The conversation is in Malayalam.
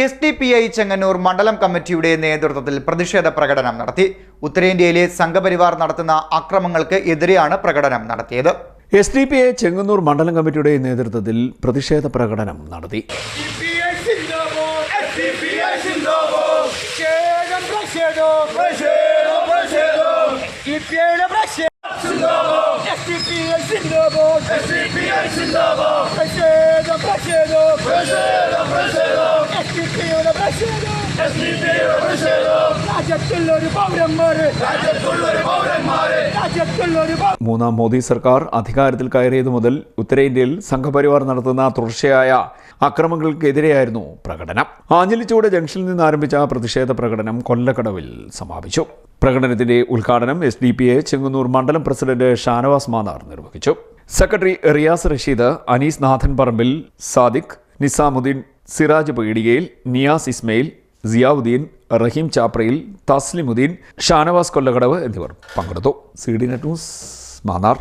S D P I Chengannur മണ്ഡലം കമ്മിറ്റിയുടെ നേതൃത്വത്തിൽ പ്രതിഷേധ പ്രകടനം നടത്തി. ഉത്തരേന്ത്യയിലെ സംഘപരിവാർ നടത്തുന്ന അക്രമങ്ങൾക്ക് എതിരെയാണ് പ്രകടനം നടത്തിയത്. S D P I Chengannur മണ്ഡലം കമ്മിറ്റിയുടെ നേതൃത്വത്തിൽ പ്രതിഷേധ പ്രകടനം നടത്തി. SDPI സിന്ദാബാദ് SDPI മൂന്നാം മോദി സർക്കാർ അധികാരത്തിൽ കയറിയത് മുതൽ ഉത്തരേന്ത്യയിൽ സംഘപരിവാർ നടത്തുന്ന തുടർച്ചയായ അക്രമങ്ങൾക്കെതിരെയായിരുന്നു പ്രകടനം. ആഞ്ഞലിച്ചൂട് ജംഗ്ഷനിൽ നിന്ന് ആരംഭിച്ച പ്രതിഷേധ പ്രകടനം കൊല്ലക്കടവിൽ സമാപിച്ചു. പ്രകടനത്തിന്റെ ഉദ്ഘാടനം S D P A Chengannur മണ്ഡലം പ്രസിഡന്റ് ഷാനവാസ് മാന്നാർ നിർവഹിച്ചു. സെക്രട്ടറി റിയാസ് റഷീദ് അനീസ് നാഥൻ പറമ്പിൽ സാദിഖ് നിസാമുദ്ദീൻ സിറാജ് പീടികയിൽ നിയാസ് ഇസ്മയിൽ സിയാവുദ്ദീൻ റഹീം ചാപ്രയിൽ തസ്ലിമുദ്ദീൻ ഷാനവാസ് കൊല്ലകടവ് എന്നിവർ പങ്കെടുത്തു. C D net news Mannar.